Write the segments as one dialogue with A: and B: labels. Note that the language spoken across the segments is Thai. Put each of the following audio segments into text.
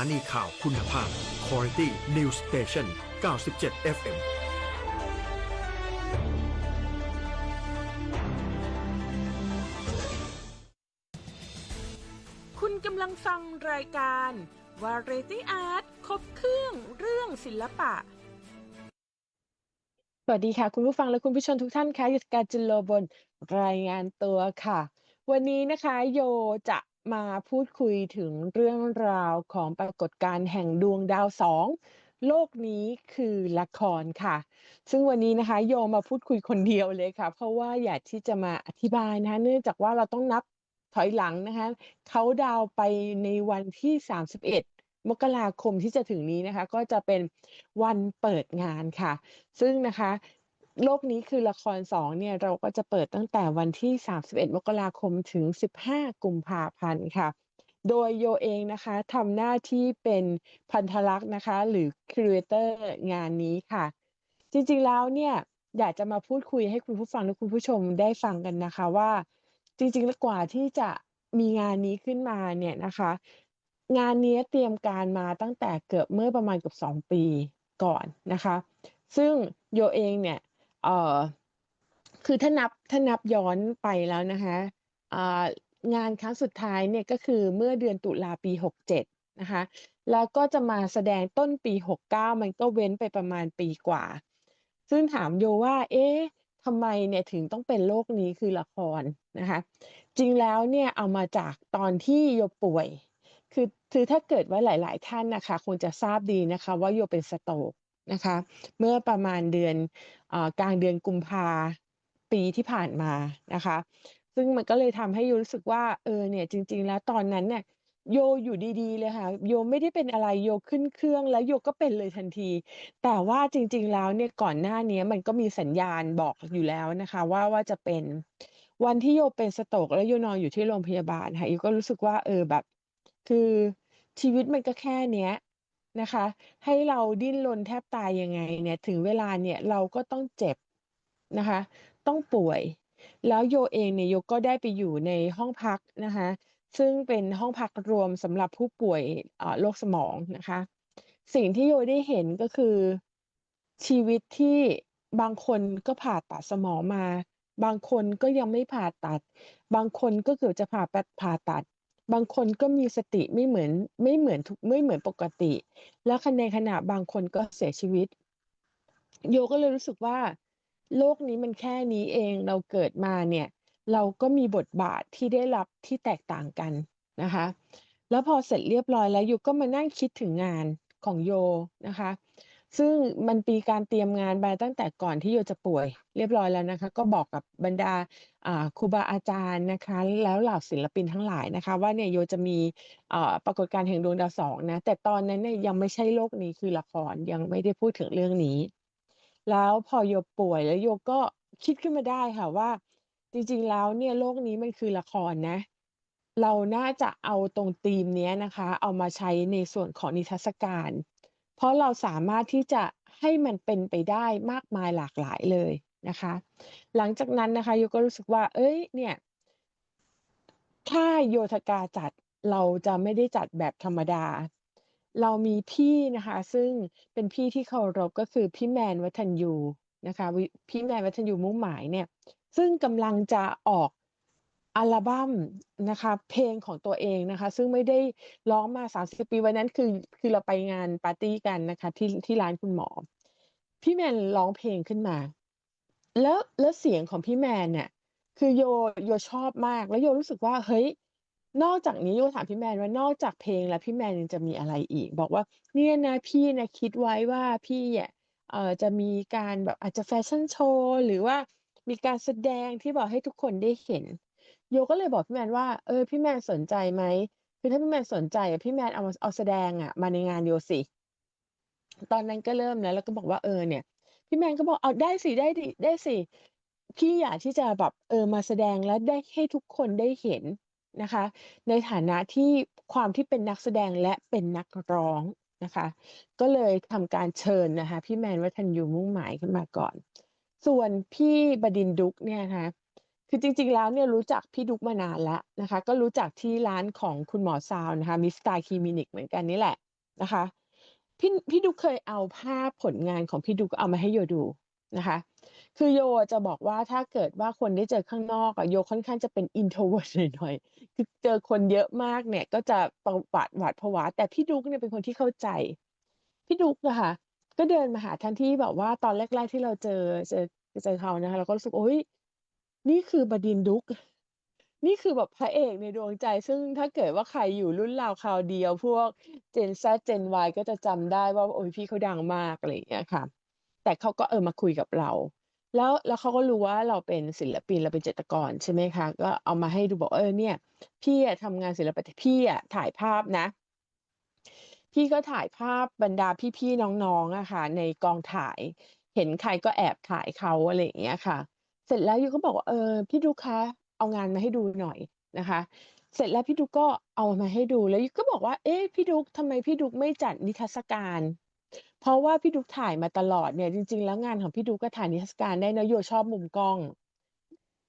A: านีข่าวคุณภาพ Quality News Station 97 FM
B: คุณกำลังฟังรายการ Variety Art ครบเครื่องเรื่องศิลปะ
C: สวัสดีค่ะ คุณผู้ฟังและคุณผู้ชมทุกท่านค่ะยุทธการจุลโลบนรายงานตัวค่ะ วันนี้นะคะโยจะมาพูดคุยถึงเรื่องราวของปรากฏการณ์แห่งดวงดาวสองโลกนี้คือละครค่ะ ซึ่งวันนี้นะคะ โยมาพูดคุยคนเดียวเลยค่ะ เพราะว่าอยากที่จะมาอธิบายนะคะ เนื่องจากว่าเราต้องนับถอยหลังนะคะเขาดาวไปในวันที่ 31 มกราคมที่จะถึงนี้นะคะ ก็จะเป็นวันเปิดงานค่ะ ซึ่งนะคะ โลกนี้คือละครสองเนี่ยเราก็จะเปิดตั้งแต่วันที่ 31 มกราคมถึง 15 กุมภาพันธ์ค่ะ โดยโยเองนะคะทำหน้าที่เป็นพันธลักษณ์นะคะ หรือครีเอเตอร์งานนี้ค่ะ จริงๆแล้วเนี่ยอยากจะมาพูดคุยให้คุณผู้ฟังและคุณผู้ชมได้ฟังกันนะคะว่า จริงๆแล้วกว่าที่จะมีงานนี้ขึ้นมาเนี่ยนะคะ งานนี้เตรียมการมาตั้งแต่เกือบเมื่อประมาณเกือบสองปีก่อนนะคะ ซึ่งโยเองเนี่ย เอ่อ คือถ้านับ ถ้านับย้อนไปแล้วนะคะ อ่า งานครั้งสุดท้ายเนี่ย ก็คือเมื่อเดือนตุลาปี 67 นะคะ แล้วก็จะมาแสดงต้นปี 69 มันก็เว้นไปประมาณปีกว่า ซึ่งถามโยว่า เอ๊ะ ทำไมเนี่ยถึงต้องเป็นโลกนี้คือละครนะคะ จริงแล้วเนี่ยเอามาจากตอนที่โยป่วย คือ คือถ้าเกิดว่าหลาย ๆ ท่านนะคะ คงจะทราบดีนะคะว่าโยเป็นสโตรก นะคะ เมื่อประมาณเดือนเอ่อกลางเดือนกุมภาปีที่ผ่านมานะคะ ซึ่งมันก็เลยทำให้โยรู้สึกว่าเออเนี่ยจริง ๆ แล้วตอนนั้นเนี่ยโยอยู่ดีๆเลยค่ะโยไม่ได้เป็นอะไรโยขึ้นเครื่องแล้วโยก็เป็นเลยทันที แต่ว่าจริง ๆ แล้วเนี่ยก่อนหน้านี้มันก็มีสัญญาณบอกอยู่แล้วนะคะ ว่าว่าจะเป็นวันที่โยเป็นสโตรกแล้วโยนอนอยู่ที่โรงพยาบาลค่ะโยก็รู้สึกว่าเออแบบ คือชีวิตมันก็แค่เนี้ย นะคะ ให้เราดิ้นรนแทบตายยังไงเนี่ย ถึงเวลาเนี่ยเราก็ต้องเจ็บนะคะ ต้องป่วย แล้วโยเองเนี่ยโยก็ได้ไปอยู่ในห้องพักนะคะ ซึ่งเป็นห้องพักรวมสำหรับผู้ป่วยโรคสมองนะคะ สิ่งที่โยได้เห็นก็คือชีวิตที่บางคนก็ผ่าตัดสมองมา บางคนก็ยังไม่ผ่าตัด บางคนก็เกือบจะผ่าตัดผ่าตัด บางคนก็มีสติไม่เหมือนไม่เหมือนทุกไม่เหมือนปกติ แล้วในขณะบางคนก็เสียชีวิต โยก็เลยรู้สึกว่า โลกนี้มันแค่นี้เองเราเกิดมาเนี่ย เราก็มีบทบาทที่ได้รับที่แตกต่างกันนะคะ แล้วพอเสร็จเรียบร้อยแล้วโยก็มานั่งคิดถึงงานของโยนะคะ ซึ่งมันปีการเตรียมงานมาตั้งแต่ก่อนที่โยจะป่วยเรียบร้อยแล้วนะคะ ก็บอกกับบรรดาครูบาอาจารย์นะคะ แล้วเหล่าศิลปินทั้งหลายนะคะ ว่าเนี่ยโยจะมีปรากฏการณ์แห่งดวงดาวสองนะ แต่ตอนนั้นเนี่ยยังไม่ใช่โลกนี้คือละครยังไม่ได้พูดถึงเรื่องนี้ แล้วพอโยป่วยแล้วโยก็คิดขึ้นมาได้ค่ะว่า จริงๆแล้วเนี่ยโลกนี้มันคือละครนะ เราน่าจะเอาตรงธีมนี้นะคะ เอามาใช้ในส่วนของนิทรรศการ เพราะเราสามารถที่จะให้มันเป็นไปได้มากมายหลากหลายเลยนะคะ หลังจากนั้นนะคะโยก็รู้สึกว่า เอ้ย เนี่ย ถ้าโยธกาจัดเราจะไม่ได้จัดแบบธรรมดา เรามีพี่นะคะ ซึ่งเป็นพี่ที่เคารพก็คือพี่แมนวัฒนยูนะคะ พี่แมนวัฒนยูมุ่งหมายเนี่ย ซึ่งกำลังจะออก อัลบั้มนะคะ เพลงของตัวเองนะคะ ซึ่งไม่ได้ร้องมา30ปีวันนั้นคือคือเราไปงานปาร์ตี้กันนะคะ ที่ที่ร้านคุณหมอ พี่แมนร้องเพลงขึ้นมา แล้วแล้วเสียงของพี่แมนเนี่ย คือโยโยชอบมาก แล้วโยรู้สึกว่าเฮ้ยนอกจากนี้โยถามพี่แมนว่านอกจากเพลงแล้วพี่แมนยังจะมีอะไรอีก บอกว่าเนี่ยนะพี่นะคิดไว้ว่าพี่อะเอ่อจะมีการแบบอาจจะแฟชั่นโชว์หรือว่ามีการแสดงที่บอกให้ทุกคนได้เห็น โยก็เลยบอกพี่แมนว่า เออ พี่แมนสนใจไหม คือถ้าพี่แมนสนใจอะพี่แมนเอามาเอาแสดงอะมาในงานโยสิ ตอนนั้นก็เริ่มแล้ว แล้วก็บอกว่า เออ เนี่ย พี่แมนก็บอก เอาได้สิ ได้ดิ ได้สิ พี่อยากที่จะแบบ เออ มาแสดงแล้วได้ให้ทุกคนได้เห็นนะคะ ในฐานะที่ความที่เป็นนักแสดงและเป็นนักร้องนะคะ ก็เลยทำการเชิญนะคะ พี่แมนวัฒนยูมุ่งหมายขึ้นมาก่อน ส่วนพี่บดินทร์ดุกเนี่ยนะคะ คือจริงๆ แล้วเนี่ยรู้จักพี่ดุ๊กมานานแล้วนะคะ ก็รู้จักที่ร้านของคุณหมอซาวนะคะมิสตาคลินิกเหมือนกันนี่แหละนะคะพี่พี่ดุ๊กเคยเอาภาพผลงานของพี่ดุ๊กเอามาให้โยดูนะคะ คือโยจะบอกว่าถ้าเกิดว่าคนได้เจอข้างนอกอะโยค่อนข้างจะเป็น introvert หน่อยๆคือเจอคนเยอะมากเนี่ย ก็จะประหวาดหวาดผวา แต่พี่ดุ๊กเนี่ยเป็นคนที่เข้าใจ พี่ดุ๊กอะคะก็เดินมาหาทันที่แบบว่าตอนแรกๆที่เราเจอเจอเจอเขานะคะเราก็รู้สึกโอ๊ย นี่คือบดินทร์ดุก นี่คือแบบพระเอกในดวงใจ ซึ่งถ้าเกิดว่าใครอยู่รุ่นราวคราวเดียว พวก Gen Z Gen Y ก็จะจำได้ว่า โอ๊ยพี่เขาดังมากอะไรอย่างเงี้ยค่ะ แต่เขาก็เออมาคุยกับเรา แล้วแล้วเขาก็รู้ว่าเราเป็นศิลปินเราเป็นจิตรกรใช่ไหมคะ ก็เอามาให้ดูบอกเออเนี่ย พี่อะทำงานศิลปะแต่พี่อะถ่ายภาพนะ พี่ก็ถ่ายภาพบรรดาพี่ๆน้องๆอะค่ะในกองถ่าย เห็นใครก็แอบถ่ายเขาอะไรอย่างเงี้ยค่ะ เสร็จแล้วโยก็บอกว่าเออพี่ดุ๊กคะเอางานมาให้ดูหน่อยนะคะ เสร็จแล้วพี่ดุ๊กก็เอามาให้ดูแล้วโยก็บอกว่า เอ๊ะพี่ดุ๊กทำไมพี่ดุ๊กไม่จัดนิทรรศการ เพราะว่าพี่ดุ๊กถ่ายมาตลอดเนี่ยจริง ๆ แล้วงานของพี่ดุ๊กก็ถ่ายนิทรรศการได้นะโยชอบมุมกล้อง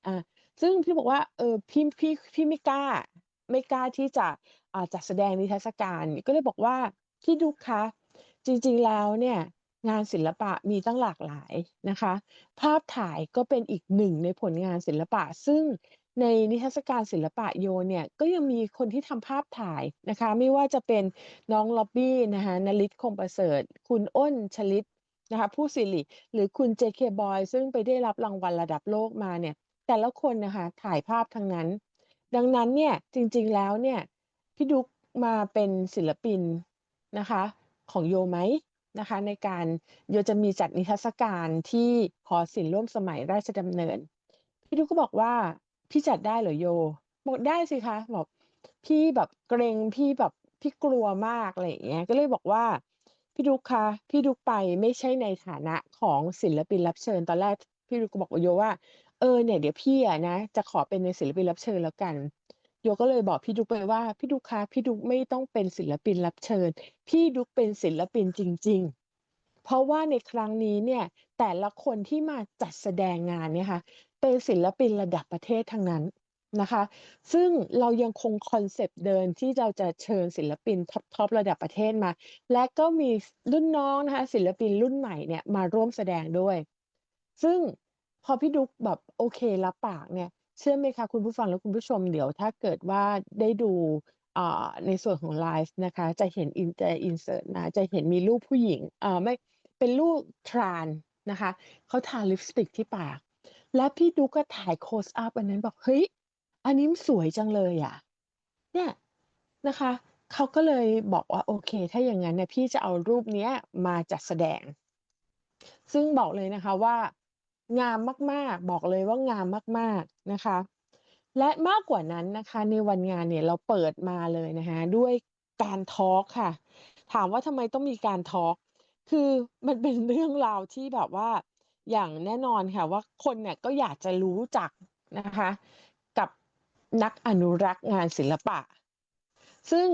C: อ่าซึ่งพี่บอกว่าเออพี่พี่พี่ไม่กล้า ไม่กล้าที่จะอ่าจัดแสดงนิทรรศการก็เลยบอกว่าพี่ดุ๊กคะจริง ๆแล้วเนี่ย งานศิลปะมีตั้งหลากหลายนะคะ ภาพถ่ายก็เป็นอีกหนึ่งในผลงานศิลปะ ซึ่งในนิทรรศการศิลปะโยเนี่ยก็ยังมีคนที่ทำภาพถ่ายนะคะ ไม่ว่าจะเป็นน้องล็อบบี้นะคะนฤทธิ์คงประเสริฐ คุณอ้นชลิตนะคะผู้สิริหรือคุณ JK Boy ซึ่งไปได้รับรางวัลระดับโลกมาเนี่ยแต่ละคนนะคะถ่ายภาพทั้งนั้น ดังนั้นเนี่ยจริงๆแล้วเนี่ยพี่ดุ๊กมาเป็นศิลปินนะคะของโยไหม นะคะ ในการโยจะมีจัดนิทรรศการที่หอศิลป์ร่วมสมัยราชดำเนิน พี่ดุ๊กก็บอกว่าพี่จัดได้เหรอโยบอกได้สิคะบอกพี่แบบเกรงพี่แบบพี่กลัวมากอะไรอย่างเงี้ยก็เลยบอกว่าพี่ดุ๊กคะพี่ดุ๊กไปไม่ใช่ในฐานะของศิลปินรับเชิญ ตอนแรกพี่ดุ๊กก็บอกโยว่าเออเนี่ยเดี๋ยวพี่อะนะจะขอเป็นในศิลปินรับเชิญแล้วกัน โยก็เลยบอกพี่ดุ๊กไปว่าพี่ดุ๊กคะพี่ดุ๊กไม่ต้องเป็นศิลปินรับเชิญ พี่ดุ๊กเป็นศิลปินจริง ๆ เพราะว่าในครั้งนี้เนี่ยแต่ละคนที่มาจัดแสดงงานเนี่ยค่ะเป็นศิลปินระดับประเทศทั้งนั้นนะคะ ซึ่งเรายังคงคอนเซปต์เดิมที่เราจะเชิญศิลปินท็อปๆระดับประเทศมา และก็มีรุ่นน้องนะคะศิลปินรุ่นใหม่เนี่ยมาร่วมแสดงด้วย ซึ่งพอพี่ดุ๊กแบบโอเครับปากเนี่ย เชื่อไหมคะคุณผู้ฟังและคุณผู้ชม เดี๋ยวถ้าเกิดว่าได้ดูอ่าในส่วนของไลฟ์นะคะ จะเห็นอินจะอินเสิร์ตมาจะเห็นมีรูปผู้หญิงอ่าไม่เป็นรูปทรานนะคะเขาทาลิปสติกที่ปาก และพี่ดุ๊กก็ถ่าย close up อันนั้นบอกเฮ้ยอันนี้สวยจังเลยอะเนี่ยนะคะเขาก็เลยบอกว่าโอเค ถ้าอย่างงั้นเนี่ยพี่จะเอารูปเนี้ยมาจัดแสดง ซึ่งบอกเลยนะคะว่า งามมากๆ บอกเลยว่างามมากๆนะคะ และมากกว่านั้นนะคะ ในวันงานเนี่ยเราเปิดมาเลยนะคะด้วยการทอล์กค่ะ ถามว่าทำไมต้องมีการทอล์กคือมันเป็นเรื่องราวที่แบบว่าอย่างแน่นอนค่ะว่าคนเนี่ยก็อยากจะรู้จักนะคะ กับนักอนุรักษ์งานศิลปะ ซึ่ง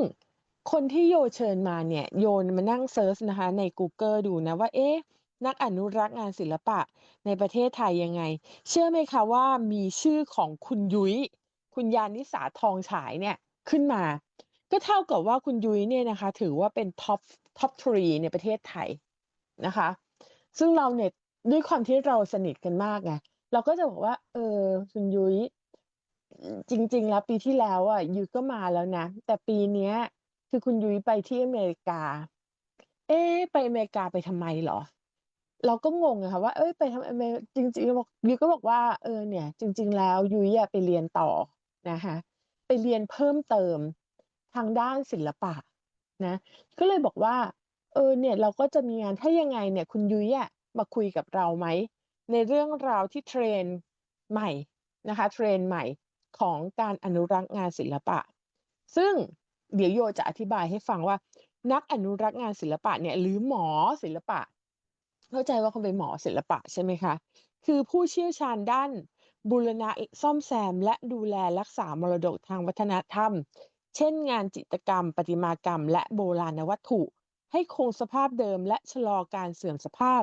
C: คนที่โยเชิญมาเนี่ยโยมานั่งเซิร์ชนะคะในกูเกิลดูนะว่าเอ๊ะ นักอนุรักษ์งานศิลปะในประเทศไทยยังไง เชื่อไหมคะว่ามีชื่อของคุณยุ้ย คุณยานิสาทองฉายเนี่ยขึ้นมา ก็เท่ากับว่าคุณยุ้ยเนี่ยนะคะ ถือว่าเป็นท็อปท็อป3ในประเทศไทยนะคะ ซึ่งเราเนี่ยด้วยความที่เราสนิทกันมากไงเราก็จะบอกว่า เออคุณยุ้ยจริง ๆ แล้วปีที่แล้วอะยุ้ยก็มาแล้วนะ แต่ปีเนี้ย คือคุณยุ้ยไปที่อเมริกา เอ๊ไปอเมริกาไปทำไมเหรอ? เราก็งงอะค่ะว่า เอ๊ยไปทำอเมจริง ๆ บอกยุ้ยก็บอกว่า เออ เนี่ย จริง ๆ แล้วยุ้ยอะไปเรียนต่อนะคะ ไปเรียนเพิ่มเติมทางด้านศิลปะนะ ก็เลยบอกว่า เออ เนี่ย เราก็จะมีงาน ถ้ายังไงเนี่ย คุณยุ้ยอะมาคุยกับเราไหม ในเรื่องราวที่ trend ใหม่นะคะ trend ใหม่ของการอนุรักษ์งานศิลปะ ซึ่งเดี๋ยวโยจะอธิบายให้ฟังว่า นักอนุรักษ์งานศิลปะเนี่ย หรือหมอศิลปะ เข้าใจว่าเขาเป็นหมอศิลปะใช่ไหมคะ คือผู้เชี่ยวชาญด้านบูรณะซ่อมแซม และดูแลรักษามรดกทางวัฒนธรรม เช่นงานจิตรกรรม ประติมากรรม และโบราณวัตถุ ให้คงสภาพเดิมและชะลอการเสื่อมสภาพ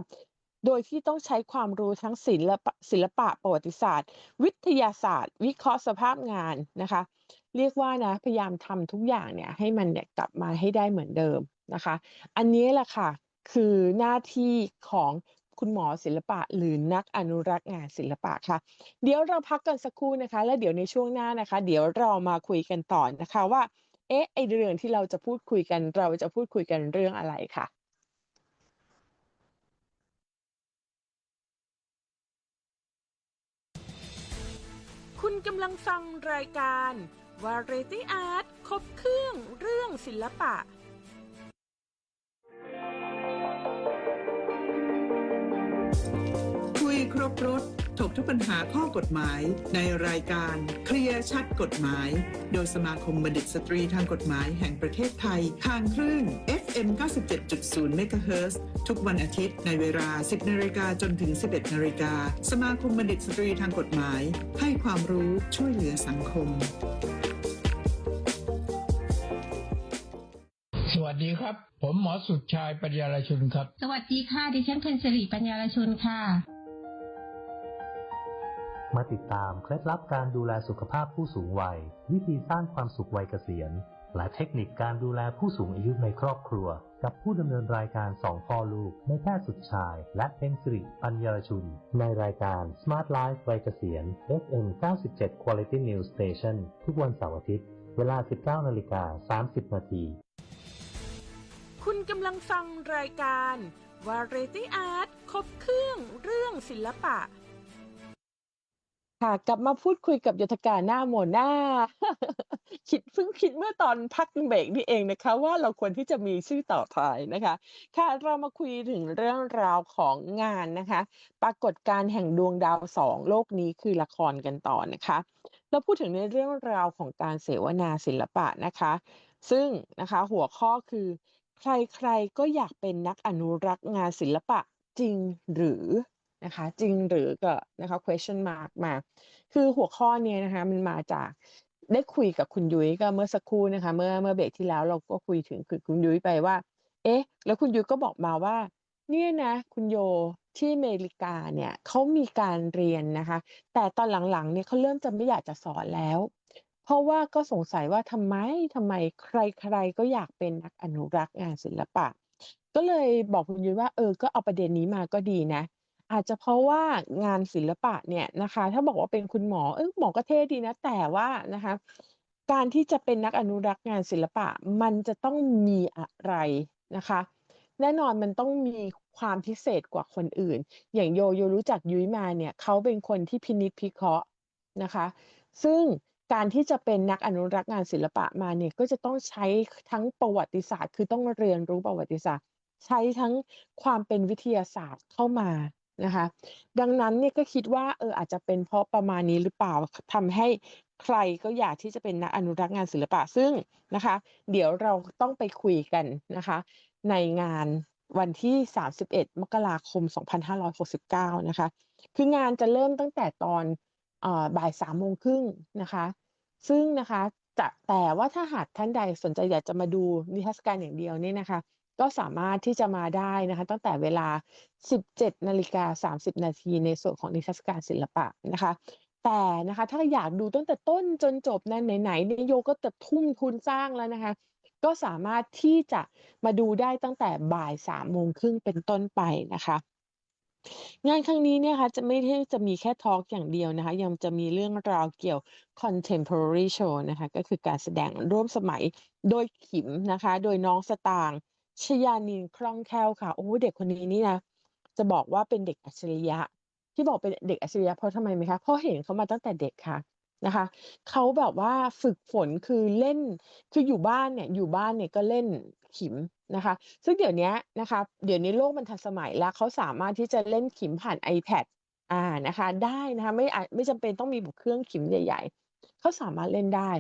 C: โดยที่ต้องใช้ความรู้ทั้งศิลปะศิลปะประวัติศาสตร์ วิทยาศาสตร์ วิเคราะห์สภาพงานนะคะ เรียกว่านะพยายามทำทุกอย่างเนี่ยให้มันเนี่ยกลับมาให้ได้เหมือนเดิมนะคะ อันนี้แหละค่ะ คือหน้าที่ของคุณหมอศิลปะ หรือนักอนุรักษ์งานศิลปะค่ะ เดี๋ยวเราพักกันสักครู่นะคะ แล้วเดี๋ยวในช่วงหน้านะคะ เดี๋ยวเรามาคุยกันต่อนะคะว่า เอ๊ะไอเรื่องที่เราจะพูดคุยกัน เราจะพูดคุยกันเรื่องอะไรค่ะ
B: คุณกำลังฟังรายการ Variety Art ครบเครื่องเรื่องศิลปะ
D: คุยครบรถถกทุกปัญหาข้อกฎหมาย ในรายการเคลียร์ชัดกฎหมาย โดยสมาคมบัณฑิตสตรีทางกฎหมายแห่งประเทศไทย ทางคลื่น FM 97.0 MHz ทุกวันอาทิตย์ในเวลา 10นาฬิกาจนถึง 11นาฬิกาสมาคมบัณฑิตสตรีทางกฎหมาย ให้ความรู้ช่วยเหลือสังคม
E: สวัสดีครับ ผมหมอสุดชายปัญญาลชุนครับ
F: สวัสดีค่ะ ดิฉันเพ็ญสิริปัญญาลชุนค่ะ
G: มาติดตามเคล็ดลับการดูแลสุขภาพผู้สูงวัย วิธีสร้างความสุขวัยเกษียณ และเทคนิคการดูแลผู้สูงอายุในครอบครัว กับผู้ดำเนินรายการสองพ่อลูกในแพทย์สุดชาย และเพ็ญสิริปัญญาชุน ในรายการ Smart Life วัยเกษียณ FM 97 Quality News Station ทุกวันเสาร์อาทิตย์เวลา 19นาฬิกา30 นาที
B: คุณกำลังฟังรายการ Variety Art ครบเครื่องเรื่องศิลปะ
C: ค่ะ กลับมาพูดคุยกับยุทธการหน้าโมหน้า คิดเพิ่งคิดเมื่อตอนพักเบรกนี่เองนะคะ ว่าเราควรที่จะมีชื่อต่อไปนะคะ ค่ะเรามาคุยถึงเรื่องราวของงานนะคะ ปรากฏการแห่งดวงดาวสองโลกนี้คือละครกันต่อนะคะเราพูดถึงในเรื่องราวของการเสวนาศิลปะนะคะ ซึ่งนะคะหัวข้อคือ ใครๆก็อยากเป็นนักอนุรักษ์งานศิลปะจริงหรือนะคะจริงหรือก็นะคะ question mark มา คือหัวข้อนี้นะคะมันมาจากได้คุยกับคุณยุ้ยก็เมื่อสักครู่นะคะ เมื่อเมื่อเบรกที่แล้วเราก็คุยถึงคือคุณยุ้ยไปว่า เอ๊ะ แล้วคุณยุ้ยก็บอกมาว่า เนี่ยนะ คุณโยที่อเมริกาเนี่ยเขามีการเรียนนะคะ แต่ตอนหลังๆเนี่ยเขาเริ่มจะไม่อยากจะสอนแล้ว เพราะว่าก็สงสัยว่าทำไม ทำไมใคร ๆ ก็อยากเป็นนักอนุรักษ์งานศิลปะ ก็เลยบอกคุณยุ้ยว่า เออ ก็เอาประเด็นนี้มาก็ดีนะ อาจจะเพราะว่างานศิลปะเนี่ยนะคะ ถ้าบอกว่าเป็นคุณหมอ เออหมอก็เท่ดีนะ แต่ว่านะคะ การที่จะเป็นนักอนุรักษ์งานศิลปะ มันจะต้องมีอะไรนะคะ แน่นอนมันต้องมีความพิเศษกว่าคนอื่น อย่างโยโยรู้จักยุ้ยมาเนี่ย เขาเป็นคนที่พินิจพิเคราะห์นะคะ ซึ่ง การที่จะเป็นนักอนุรักษ์งานศิลปะมาเนี่ย ก็จะต้องใช้ทั้งประวัติศาสตร์ คือต้องเรียนรู้ประวัติศาสตร์ ใช้ทั้งความเป็นวิทยาศาสตร์เข้ามานะคะ ดังนั้นเนี่ยก็คิดว่าเอออาจจะเป็นเพราะประมาณนี้หรือเปล่าทำให้ใครก็อยากที่จะเป็นนักอนุรักษ์งานศิลปะซึ่งนะคะ เดี๋ยวเราต้องไปคุยกันนะคะ ในงานวันที่ 31 มกราคม 2569 นะคะ คืองานจะเริ่มตั้งแต่ตอน บ่ายสามโมงครึ่งนะคะ ซึ่งนะคะจะแต่ว่าถ้าหากท่านใดสนใจอยากจะมาดูนิทรรศการอย่างเดียวนี่นะคะ ก็สามารถที่จะมาได้นะคะ ตั้งแต่เวลา 17นาฬิกา30 นาทีในส่วนของนิทรรศการศิลปะนะคะ แต่นะคะถ้าอยากดูตั้งแต่ต้นจนจบนั้นไหนๆเนี่ยโยก็จะทุ่มทุนสร้างแล้วนะคะ ก็สามารถที่จะมาดูได้ตั้งแต่บ่ายสามโมงครึ่งเป็นต้นไปนะคะ งานครั้งนี้เนี่ยค่ะจะไม่ได้จะมีแค่ทอล์กอย่างเดียวนะคะ ยังจะมีเรื่องราวเกี่ยว contemporary show นะคะ ก็คือการแสดงร่วมสมัยโดยขิมนะคะ โดยน้องสตางค์ชยานินคล่องแคล่วค่ะ โอ้เด็กคนนี้นี่นะ จะบอกว่าเป็นเด็กอัจฉริยะ ที่บอกเป็นเด็กอัจฉริยะเพราะทำไมไหมคะเพราะเห็นเขามาตั้งแต่เด็กค่ะนะคะเขาแบบว่าฝึกฝนคือเล่นคืออยู่บ้านเนี่ยอยู่บ้านเนี่ยก็เล่นขิม นะคะ ซึ่งเดี๋ยวนี้นะคะ เดี๋ยวนี้โลกมันทันสมัยแล้วเขาสามารถที่จะเล่นขิมผ่าน iPad อ่านะคะได้นะคะไม่อาจไม่จำเป็นต้องมีแบบเครื่องขิมใหญ่ ๆเขาสามารถเล่นได้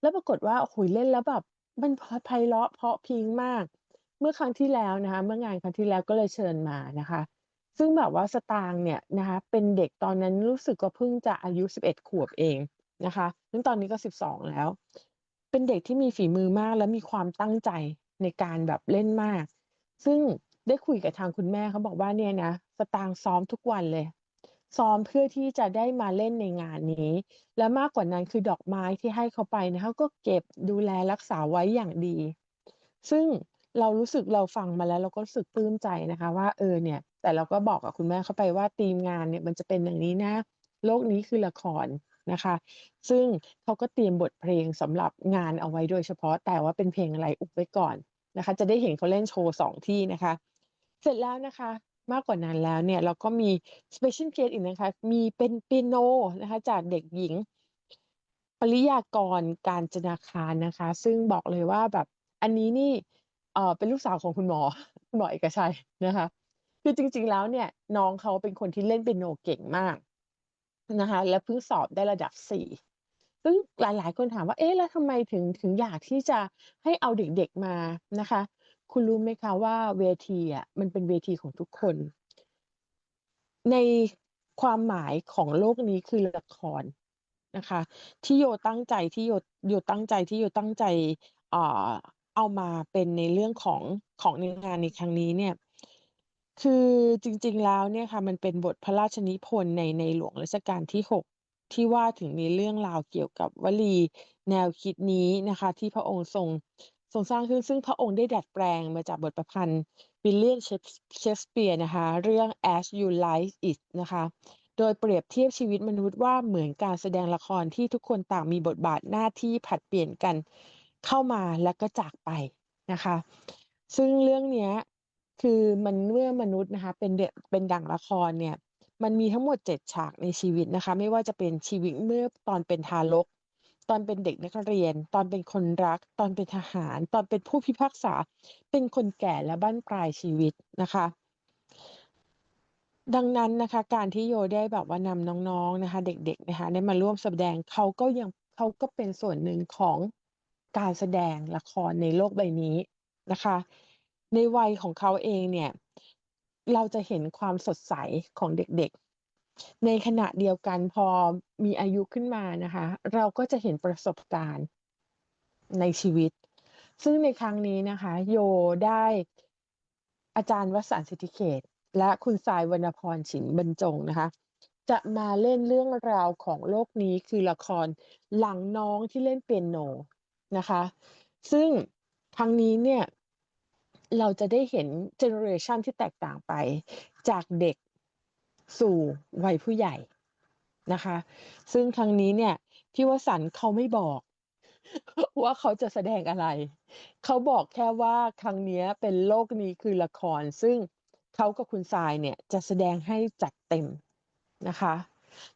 C: แล้วปรากฏว่าโอ้โหเล่นแล้วแบบมันเพราะไพเราะเพราะพริ้งมาก เมื่อครั้งที่แล้วนะคะ เมื่องานครั้งที่แล้วก็เลยเชิญมานะคะ ซึ่งแบบว่าสตางค์เนี่ยนะคะเป็นเด็กตอนนั้นรู้สึกว่าเพิ่งจะอายุ11ขวบเองนะคะซึ่งตอนนี้ก็ 12 แล้ว เป็นเด็กที่มีฝีมือมากและมีความตั้งใจ ในการแบบเล่นมาก ซึ่งได้คุยกับทางคุณแม่เขาบอกว่าเนี่ยนะสตางค์ซ้อมทุกวันเลย ซ้อมเพื่อที่จะได้มาเล่นในงานนี้ และมากกว่านั้นคือดอกไม้ที่ให้เขาไปนะคะก็เก็บดูแลรักษาไว้อย่างดี ซึ่งเรารู้สึกเราฟังมาแล้วเราก็รู้สึกปลื้มใจนะคะ ว่าเออเนี่ย แต่เราก็บอกกับคุณแม่เขาไปว่าธีมงานเนี่ยมันจะเป็นอย่างนี้นะโลกนี้คือละคร นะคะ ซึ่งเขาก็เตรียมบทเพลงสำหรับงานเอาไว้โดยเฉพาะแต่ว่าเป็นเพลงอะไรอุบไว้ก่อนนะคะ จะได้เห็นเขาเล่นโชว์สองที่นะคะ เสร็จแล้วนะคะมากกว่านั้นแล้วเนี่ยเราก็มี special guest อีกนะคะ มีเป็นเปียโนนะคะจากเด็กหญิง ปริยากรการจนาคารนะคะ ซึ่งบอกเลยว่าแบบอันนี้นี่เออเป็นลูกสาวของคุณหมอคุณหมอเอกชัยนะคะ คือจริงๆแล้วเนี่ยน้องเขาเป็นคนที่เล่นเปียโนเก่งมาก นะคะ และเพิ่งสอบได้ระดับสี่ซึ่งหลาย ๆ คนถามว่าเอ๊ะแล้วทำไมถึงถึงอยากที่จะให้เอาเด็กๆมานะคะ คุณรู้ไหมคะว่าเวทีอะมันเป็นเวทีของทุกคน ในความหมายของโลกนี้คือละครนะคะ ที่โยตั้งใจที่โยโยตั้งใจที่โยตั้งใจเอ่อเอามาเป็นในเรื่องของของในงานในครั้งนี้เนี่ย คือจริง ๆ แล้วเนี่ยค่ะ มันเป็นบทพระราชนิพนธ์ใน ในหลวงรัชกาลที่ 6 ที่ว่าถึงในเรื่องราวเกี่ยวกับวลีแนวคิดนี้นะคะ ที่พระองค์ทรง ทรงสร้างขึ้น ซึ่งพระองค์ได้ดัดแปลงมาจากบทประพันธ์วิลเลียมเชกสเปียร์นะคะ เรื่อง As You Like It นะคะ โดยเปรียบเทียบชีวิตมนุษย์ว่า เหมือนการแสดงละครที่ทุกคนต่างมีบทบาทหน้าที่ผลัดเปลี่ยนกันเข้ามาแล้วก็จากไปนะคะ ซึ่งเรื่องเนี้ย คือมันเมื่อมนุษย์นะคะ เป็นเดเป็นดั่งละครเนี่ย มันมีทั้งหมด7ฉากในชีวิตนะคะ ไม่ว่าจะเป็นชีวิตเมื่อตอนเป็นทารก ตอนเป็นเด็กนักเรียน ตอนเป็นคนรัก ตอนเป็นทหาร ตอนเป็นผู้พิพากษา เป็นคนแก่และบั้นปลายชีวิตนะคะ ดังนั้นนะคะ การที่โยได้แบบว่านำน้องๆนะคะ เด็กๆนะคะได้มาร่วมแสดงเขาก็ยังเขาก็เป็นส่วนหนึ่งของการแสดงละครในโลกใบนี้นะคะ ในวัยของเขาเองเนี่ย เราจะเห็นความสดใสของเด็กๆ ในขณะเดียวกันพอมีอายุขึ้นมานะคะ เราก็จะเห็นประสบการณ์ในชีวิต ซึ่งในครั้งนี้นะคะ โยได้อาจารย์วสันต์สิทธิเขต และคุณสายวรรณพรฉิมบรรจงนะคะ จะมาเล่นเรื่องราวของโลกนี้คือละครหลังน้องที่เล่นเปียโนนะคะ ซึ่งครั้งนี้เนี่ย เราจะได้เห็นเจเนอเรชันที่แตกต่างไป จากเด็กสู่วัยผู้ใหญ่นะคะ ซึ่งครั้งนี้เนี่ยพี่วสันเขาไม่บอกว่าเขาจะแสดงอะไร เขาบอกแค่ว่าครั้งนี้เป็นโลกนี้คือละคร ซึ่งเขากับคุณทรายเนี่ยจะแสดงให้จัดเต็มนะคะ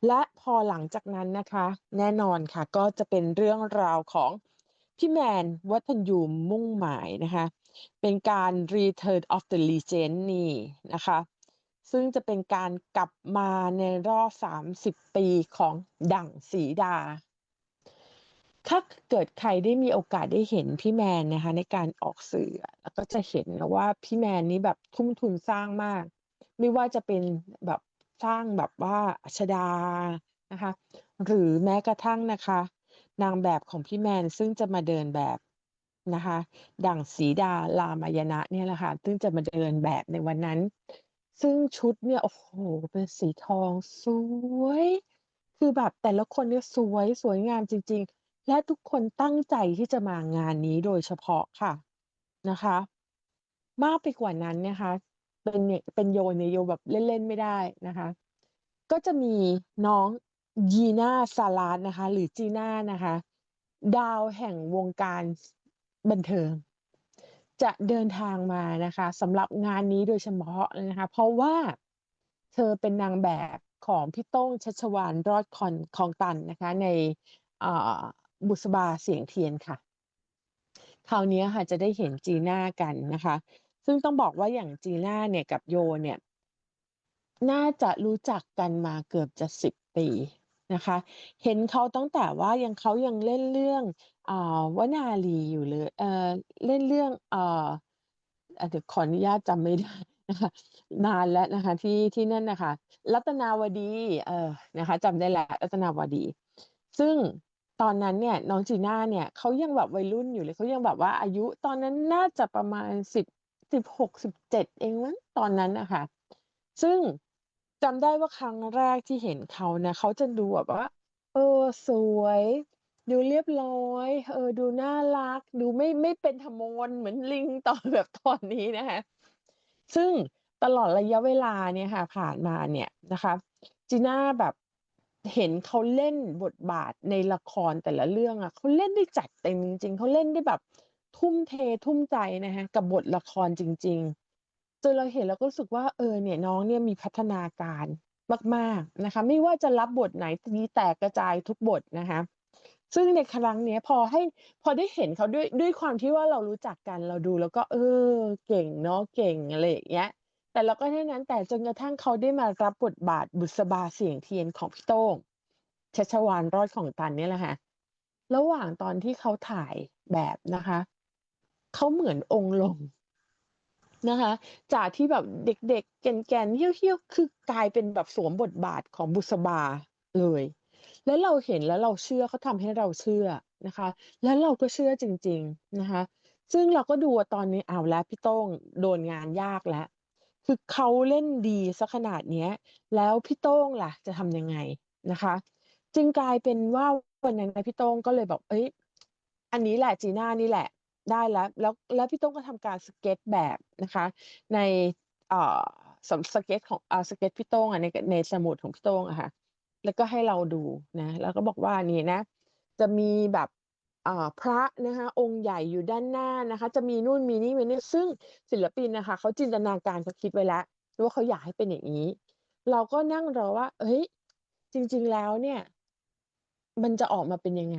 C: และพอหลังจากนั้นนะคะ แน่นอนค่ะก็จะเป็นเรื่องราวของพี่แมนวัฒนยูมมุ่งหมายนะคะ เป็นการ Return of the Legend นี่นะคะ ซึ่งจะเป็นการกลับมาในรอบ 30 ปีของดั่งสีดา ถ้าเกิดใครได้มีโอกาสได้เห็นพี่แมนนะคะ ในการออกสื่อ แล้วก็จะเห็นนะว่าพี่แมนนี้แบบทุ่มทุนสร้างมาก ไม่ว่าจะเป็นแบบสร้างแบบว่าชดานะคะ หรือแม้กระทั่งนะคะ นางแบบของพี่แมนซึ่งจะมาเดินแบบ นะคะ ดั่งสีดารามายณะเนี่ยแหละค่ะซึ่งจะมาเดินแบบในวันนั้น ซึ่งชุดเนี่ยโอ้โหเป็นสีทองสวย คือแบบแต่ละคนเนี่ยสวยสวยงามจริง ๆ และทุกคนตั้งใจที่จะมางานนี้โดยเฉพาะค่ะนะคะ มากไปกว่านั้นนะคะ เป็นเนี่ยเป็นโยนเนี่ยโยแบบเล่นๆไม่ได้นะคะ ก็จะมีน้องยีน่าซาลาสนะคะ หรือจีน่านะคะ ดาวแห่งวงการ บันเทิง จะเดินทางมานะคะสำหรับงานนี้โดยเฉพาะเลยนะคะ เพราะว่าเธอเป็นนางแบบของพี่โต้งชัชวานรอดคอนคองตันนะคะ ในบุษบาเสียงเทียนค่ะ คราวนี้ค่ะจะได้เห็นจีน่ากันนะคะ ซึ่งต้องบอกว่าอย่างจีน่าเนี่ยกับโยเนี่ย น่าจะรู้จักกันมาเกือบจะสิบปี นะคะ เห็นเขาตั้งแต่ว่ายัง เขายังเล่นเรื่อง อ่า วนาลีอยู่เลย เอ่อ เล่นเรื่อง เอ่อ อะเดี๋ยวขออนุญาตจำไม่ ได้นะคะ นานแล้วนะคะ ที่ ที่นั่นนะคะรัตนาวดี เออ นะคะ จำได้แล้ว รัตนาวดี ซึ่งตอนนั้นเนี่ย น้องจีน่าเนี่ย เขายังแบบวัยรุ่นอยู่เลย เขายังแบบว่าอายุ ตอนนั้นน่าจะประมาณสิบสิบหกสิบเจ็ดเองมั้ง ตอนนั้นนะคะซึ่ง จำได้ว่าครั้งแรกที่เห็นเขานะ เขาจะดูแบบว่า เออ สวย ดูเรียบร้อย เออ ดูน่ารัก ดูไม่ไม่เป็นทมนเหมือนลิงตอนแบบตอนนี้นะคะ ซึ่งตลอดระยะเวลาเนี่ยค่ะ ผ่านมาเนี่ยนะคะ จีน่าแบบเห็นเขาเล่นบทบาทในละครแต่ละเรื่องอะเขาเล่นได้จัดเต็มจริงๆเขาเล่นได้แบบทุ่มเททุ่มใจนะคะกับบทละครจริง ๆ จนเราเห็นเราก็รู้สึกว่า เออ เนี่ยน้องเนี่ยมีพัฒนาการมาก ๆ นะคะ ไม่ว่าจะรับบทไหนมีแตกกระจายทุกบทนะคะ ซึ่งในครั้งเนี้ยพอให้พอได้เห็นเขาด้วยด้วยความที่ว่าเรารู้จักกันเราดูแล้วก็ เออ เก่งเนาะเก่งอะไรอย่างเงี้ย แต่เราก็เท่นั้นแต่จนกระทั่งเขาได้มารับบทบาทบุษบาเสียงเทียนของพี่โต้งชัชวาลรอดของตันเนี่ยแหละค่ะระหว่างตอนที่เขาถ่ายแบบนะคะ เขาเหมือนองค์ลง นะคะ จากที่แบบเด็กๆ แก่นๆเหี้ยวๆ คือกลายเป็นแบบสวมบทบาทของบุษบาเลย แล้วเราเห็นแล้วเราเชื่อเขาทำให้เราเชื่อนะคะ แล้วเราก็เชื่อจริง ๆนะคะ ซึ่งเราก็ดูตอนนี้เอาแล้วพี่โต้งโดนงานยากแล้ว คือเขาเล่นดีซะขนาดเนี้ย แล้วพี่โต้งล่ะจะทำยังไงนะคะ จึงกลายเป็นว่าวันนั้นพี่โต้งก็เลยบอกเอ้ยอันนี้แหละจีน่านี่แหละ ได้แล้ว แล้วแล้วพี่โต้งก็ทำการสเก็ตแบบนะคะ ในเอ่อสำสเก็ตของเอ่อสเก็ตพี่โต้งอะในในสมุดของพี่โต้งอะค่ะ แล้วก็ให้เราดูนะ แล้วก็บอกว่านี่นะ จะมีแบบอ่าพระนะคะ องค์ใหญ่อยู่ด้านหน้านะคะ จะมีนู่นมีนี่มีนี่ซึ่งศิลปินนะคะเขาจินตนาการเขาคิดไว้แล้วว่าเขาอยากให้เป็นอย่างนี้ เราก็นั่งรอว่า เฮ้ย จริง ๆแล้วเนี่ย มันจะออกมาเป็นยังไง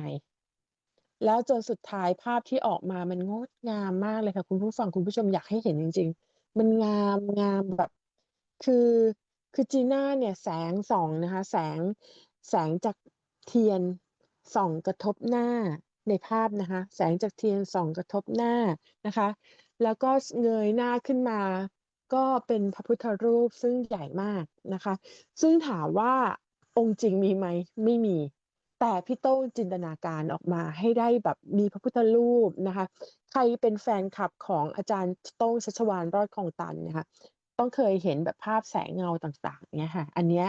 C: แล้วจนสุดท้ายภาพที่ออกมามันงดงามมากเลยค่ะ คุณผู้ฟังคุณผู้ชมอยากให้เห็นจริง ๆ มันงามงามแบบ คือคือจีน่าเนี่ยแสงส่องนะคะ แสงแสงจากเทียนส่องกระทบหน้าในภาพนะคะ แสงจากเทียนส่องกระทบหน้านะคะ แล้วก็เงยหน้าขึ้นมา ก็เป็นพระพุทธรูปซึ่งใหญ่มากนะคะ ซึ่งถามว่าองค์จริงมีไหมไม่มี แต่พี่โต้งจินตนาการออกมาให้ได้แบบมีพระพุทธรูปนะคะ ใครเป็นแฟนคลับของอาจารย์โต้งชัชวาลรอดคองตันนะคะต้องเคยเห็นแบบภาพแสงเงาต่างๆเนี่ยค่ะ อันเนี้ย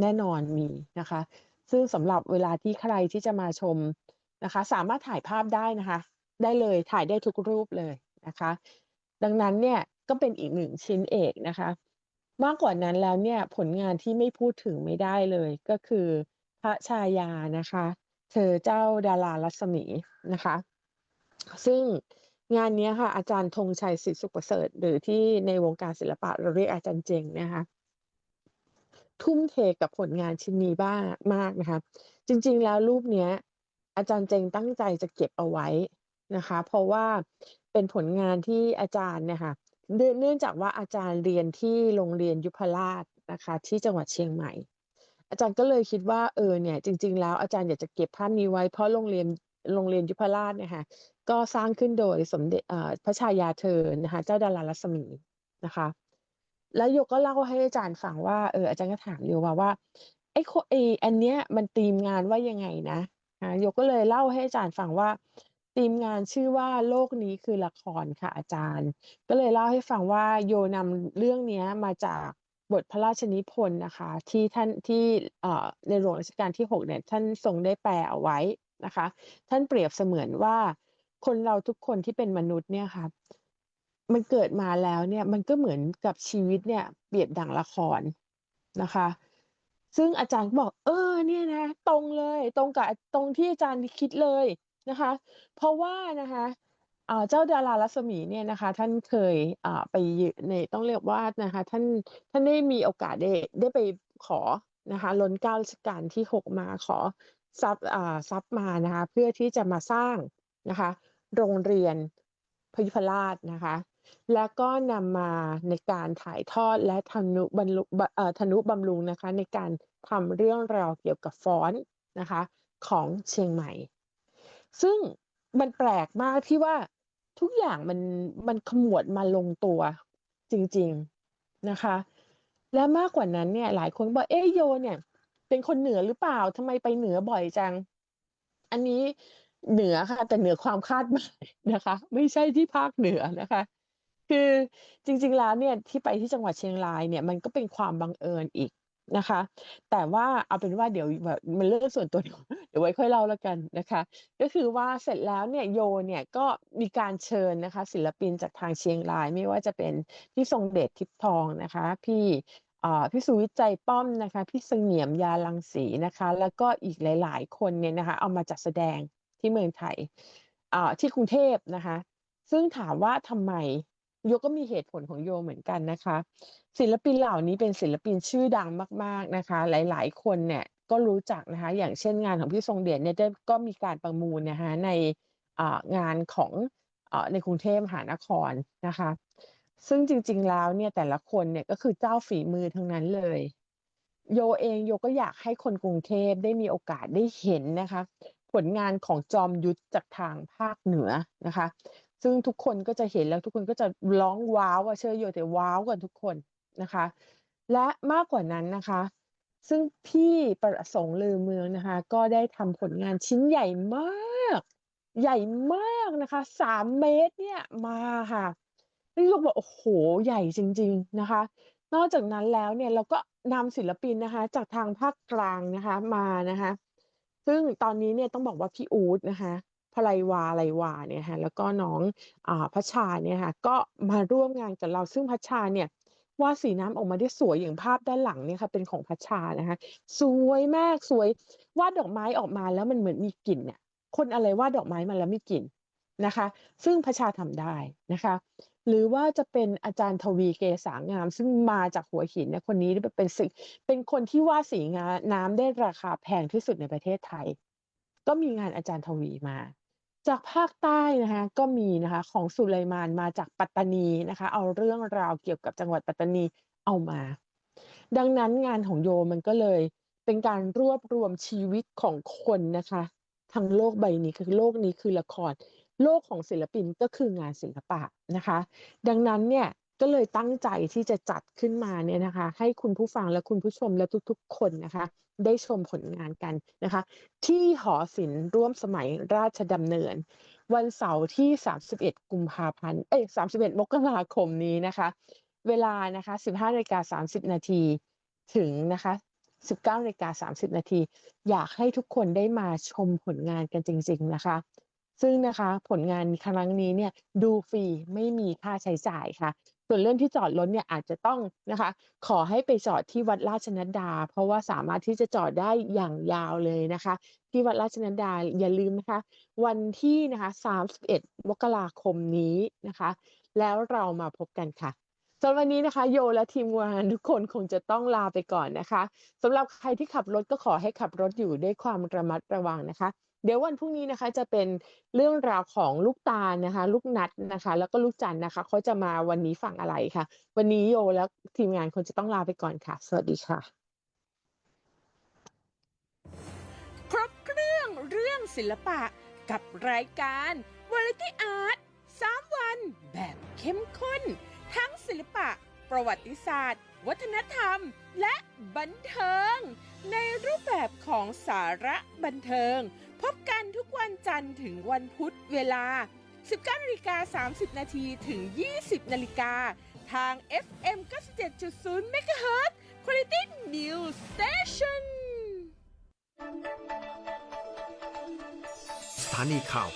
C: แน่นอนมีนะคะ ซึ่งสำหรับเวลาที่ใครที่จะมาชมนะคะ สามารถถ่ายภาพได้นะคะ ได้เลยถ่ายได้ทุกรูปเลยนะคะ ดังนั้นเนี่ยก็เป็นอีกหนึ่งชิ้นเอกนะคะ มากกว่านั้นแล้วเนี่ยผลงานที่ไม่พูดถึงไม่ได้เลยก็คือ พระชายานะคะ เธอเจ้าดารารัศมีนะคะ ซึ่งงานนี้ค่ะอาจารย์ธงชัยศิษย์สุขประเสริฐ หรือที่ในวงการศิลปะเราเรียกอาจารย์เจงนะคะทุ่มเทกับผลงานชิ้นนี้บ้างมากนะคะ จริงๆแล้วรูปเนี้ย อาจารย์เจงตั้งใจจะเก็บเอาไว้นะคะ เพราะว่าเป็นผลงานที่อาจารย์เนี่ยค่ะเนื่องเนื่องจากว่าอาจารย์เรียนที่โรงเรียนยุพราชนะคะ ที่จังหวัดเชียงใหม่ อาจารย์ก็เลยคิดว่าเออเนี่ยจริง ๆ แล้วอาจารย์อยากจะเก็บภาพนี้ไว้เพราะโรงเรียนโรงเรียนยุพราชเนี่ยค่ะก็สร้างขึ้นโดยสมเด็จพระชายาเธอนะคะเจ้าดารารัศมีนะคะ แล้วโยก็เล่าให้อาจารย์ฟังว่าเอออาจารย์ก็ถามโยว่าว่าไอ้โคไอ้อันเนี้ยมันธีมงานว่ายังไงนะอ่าโยก็เลยเล่าให้อาจารย์ฟังว่าธีมงานชื่อว่าโลกนี้คือละครค่ะอาจารย์ ก็เลยเล่าให้ฟังว่าโยนำเรื่องเนี้ยมาจาก บทพระราชนิพนธ์นะคะ ที่ท่านที่เอ่อในหลวงรัชกาลที่หกเนี่ยท่านทรงได้แปลเอาไว้นะคะ ท่านเปรียบเสมือนว่าคนเราทุกคนที่เป็นมนุษย์เนี่ยค่ะมันเกิดมาแล้วเนี่ยมันก็เหมือนกับชีวิตเนี่ยเปรียบดั่งละครนะคะ ซึ่งอาจารย์บอก เออเนี่ยนะ ตรงเลย ตรงกับตรงที่อาจารย์คิดเลยนะคะ เพราะว่านะคะ เจ้าดารารัศมีเนี่ยนะคะ ท่านเคยอ่าไปในต้องเรียกว่านะคะ ท่านท่านได้มีโอกาสได้ได้ไปขอนะคะล้นเกล้ารัชกาลที่หกมาขอทรัพย์อ่าทรัพย์มานะคะ เพื่อที่จะมาสร้างนะคะ โรงเรียนพยุพราชนะคะ แล้วก็นำมาในการถ่ายทอดและทนุบรรลุทนุบำรุงนะคะ ในการทำเรื่องราวเกี่ยวกับฟ้อนนะคะ ของเชียงใหม่ ซึ่งมันแปลกมากที่ว่า ทุกอย่างมันมันขมวดมาลงตัวจริง ๆนะคะ และมากกว่านั้นเนี่ย หลายคนบอกเอ๊ะโยเนี่ย เป็นคนเหนือหรือเปล่าทำไมไปเหนือบ่อยจัง อันนี้เหนือค่ะ แต่เหนือความคาดหมายนะคะ ไม่ใช่ที่ภาคเหนือนะคะ คือจริง ๆ แล้วเนี่ยที่ไปที่จังหวัดเชียงรายเนี่ย มันก็เป็นความบังเอิญอีก นะคะ แต่ว่าเอาเป็นว่าเดี๋ยวแบบมันเรื่องส่วนตัว เดี๋ยวไว้ค่อยเล่าแล้วกันนะคะ ก็คือว่าเสร็จแล้วเนี่ยโยเนี่ยก็มีการเชิญนะคะ ศิลปินจากทางเชียงราย ไม่ว่าจะเป็นพี่ทรงเดชทิพทองนะคะ พี่พี่สุวิทย์ใจป้อมนะคะพี่เสงี่ยมยาลังสีนะคะ แล้วก็อีกหลาย ๆ คนเนี่ยนะคะเอามาจัดแสดงที่เมืองไทยที่กรุงเทพนะคะ ซึ่งถามว่าทำไม โยก็มีเหตุผลของโยเหมือนกันนะคะ ศิลปินเหล่านี้เป็นศิลปินชื่อดังมาก ๆนะคะ หลาย ๆ คนเนี่ยก็รู้จักนะคะ อย่างเช่นงานของพี่ทรงเดชเนี่ยก็มีการประมูลนะคะในงานของอในกรุงเทพมหานครนะคะ ซึ่งจริง ๆ แล้วเนี่ยแต่ละคนเนี่ยก็คือเจ้าฝีมือทั้งนั้นเลย โยเองโยก็อยากให้คนกรุงเทพได้มีโอกาสได้เห็นนะคะ ผลงานของจอมยุทธจากทางภาคเหนือนะคะ ซึ่งทุกคนก็จะเห็นแล้วทุกคนก็จะร้องว้าวว่าเชื่อโยแต่ว้าวกันทุกคนนะคะ และมากกว่านั้นนะคะ ซึ่งพี่ประสงค์ลือเมืองนะคะ ก็ได้ทำผลงานชิ้นใหญ่มาก ใหญ่มากนะคะสามเมตรเนี่ยมาค่ะนี่ยกบอกโอ้โหใหญ่จริง ๆนะคะ นอกจากนั้นแล้วเนี่ยเราก็นำศิลปินนะคะ จากทางภาคกลางนะคะมานะคะ ซึ่งตอนนี้เนี่ยต้องบอกว่าพี่อู๊ดนะคะ พลายวาไลวาเนี่ยค่ะแล้วก็น้องอ่าพัชชาเนี่ยค่ะก็มาร่วมงานกับเราซึ่งพัชชาเนี่ยวาดสีน้ำออกมาได้สวยอย่างภาพด้านหลังเนี่ยค่ะเป็นของพัชชานะคะสวยมากสวยวาดดอกไม้ออกมาแล้วมันเหมือนมีกลิ่นเนี่ยคนอะไรวาดดอกไม้มาแล้วมีกลิ่นนะคะ ซึ่งพัชชาทำได้นะคะ หรือว่าจะเป็นอาจารย์ทวีเกษางาม ซึ่งมาจากหัวหินเนี่ยคนนี้เป็นสิ่งเป็นคนที่วาดสีงาน้ำได้ราคาแพงที่สุดในประเทศไทย ก็มีงานอาจารย์ทวีมา จากภาคใต้นะคะ ก็มีนะคะของสุไลมานมาจากปัตตานีนะคะ เอาเรื่องราวเกี่ยวกับจังหวัดปัตตานีเอามา ดังนั้นงานของโยมันก็เลยเป็นการรวบรวมชีวิตของคนนะคะทั้งโลกใบนี้คือโลกนี้คือละคร โลกของศิลปินก็คืองานศิลปะนะคะ ดังนั้นเนี่ย ก็เลยตั้งใจที่จะจัดขึ้นมาเนี่ยนะคะ ให้คุณผู้ฟังและคุณผู้ชมและทุกๆ คนนะคะ ได้ชมผลงานกันนะคะ ที่หอศิลป์ร่วมสมัยราชดำเนิน วันเสาร์ที่ 31 กุมภาพันธ์เอ้ย31 มกราคมนี้นะคะ เวลานะคะ 15นาฬิกา30 นาทีถึงนะคะ19นาฬิกา30 นาที อยากให้ทุกคนได้มาชมผลงานกันจริง ๆ นะคะ ซึ่งนะคะผลงานครั้งนี้เนี่ยดูฟรีไม่มีค่าใช้จ่ายค่ะ ส่วนเรื่องที่จอดรถเนี่ยอาจจะต้องนะคะ ขอให้ไปจอดที่วัดราชนัดดา เพราะว่าสามารถที่จะจอดได้อย่างยาวเลยนะคะ ที่วัดราชนัดดาอย่าลืมนะคะ วันที่นะคะ31มกราคมนี้นะคะ แล้วเรามาพบกันค่ะสำหรับวันนี้นะคะ โยและทีมงานทุกคนคงจะต้องลาไปก่อนนะคะสำหรับใครที่ขับรถก็ขอให้ขับรถอยู่ด้วยความระมัดระวังนะคะ เดี๋ยววันพรุ่งนี้นะคะจะเป็นเรื่องราวของลูกตาลนะคะ ลูกนัดนะคะ แล้วก็ลูกจันนะคะเขาจะมาวันนี้ฟังอะไรค่ะ วันนี้โยและทีมงานคงจะต้องลาไปก่อนค่ะ สวัสดีค่ะ
B: ครบเครื่องเรื่องศิลปะกับรายการ Variety Art 3 วัน แบบเข้มข้น ทั้งศิลปะ ประวัติศาสตร์ วัฒนธรรม และบันเทิง ในรูปแบบของสาระบันเทิง พบกันทุกวันจันทร์ถึงวันพุธเวลา 19นาฬิกา30 นาทีถึง 20 นาฬิกา ทาง FM 97.0 MHz Quality News Station
A: สถานีข่าว